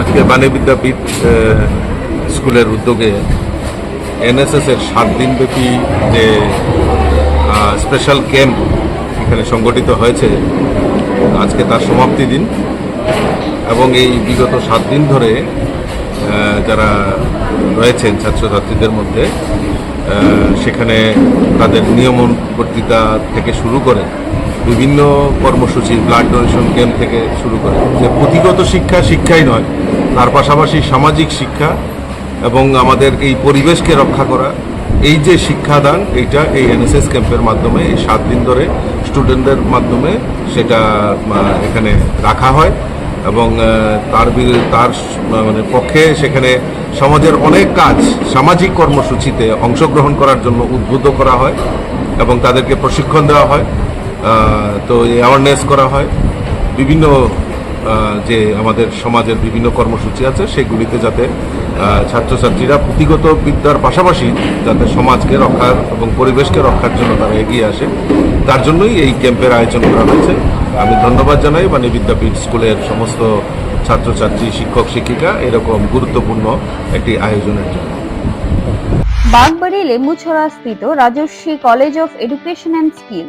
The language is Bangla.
আজকে বাণী বিদ্যাপীঠ স্কুলের উদ্যোগে এনএসএস এর সাত দিনব্যাপী যে স্পেশাল ক্যাম্প এখানে সংগঠিত হয়েছে, আজকে তার সমাপ্তি দিন। এবং এই বিগত সাত দিন ধরে যারা রয়েছেন ছাত্রছাত্রীদের মধ্যে সেখানে তাদের নিয়মবর্তিতা থেকে শুরু করে বিভিন্ন কর্মসূচি ব্লাড ডোনেশন ক্যাম্প থেকে শুরু করে। যে পুঁথিগত শিক্ষা শিক্ষাই নয়, তার পাশাপাশি সামাজিক শিক্ষা এবং আমাদের এই পরিবেশকে রক্ষা করা। এই যে শিক্ষাদান, এইটা এই এনএসএস ক্যাম্পের মাধ্যমে, এই সাত দিন ধরে স্টুডেন্টদের মাধ্যমে সেটা এখানে রাখা হয়। এবং তার তার মানে পক্ষে সেখানে সমাজের অনেক কাজ সামাজিক কর্মসূচিতে অংশগ্রহণ করার জন্য উদ্বুদ্ধ করা হয় এবং তাদেরকে প্রশিক্ষণ দেওয়া হয়। তো অ্যাওয়ারনেস করা হয়। বিভিন্ন যে আমাদের সমাজের বিভিন্ন কর্মসূচি আছে, সেগুলিতে যাতে ছাত্রছাত্রীরা পুঁথিগত বিদ্যার পাশাপাশি যাতে সমাজকে রক্ষার এবং পরিবেশকে রক্ষার জন্য তারা এগিয়ে আসে, তার জন্যই এই ক্যাম্পের আয়োজন করা হয়েছে। আমি ধন্যবাদ জানাই মানে বিদ্যাপীঠ স্কুলের সমস্ত ছাত্রছাত্রী, শিক্ষক, শিক্ষিকা এরকম গুরুত্বপূর্ণ একটি আয়োজনের জন্য। বাগবাড়ি লেম্বুছড়া স্থিত Rajasvi college of education and skill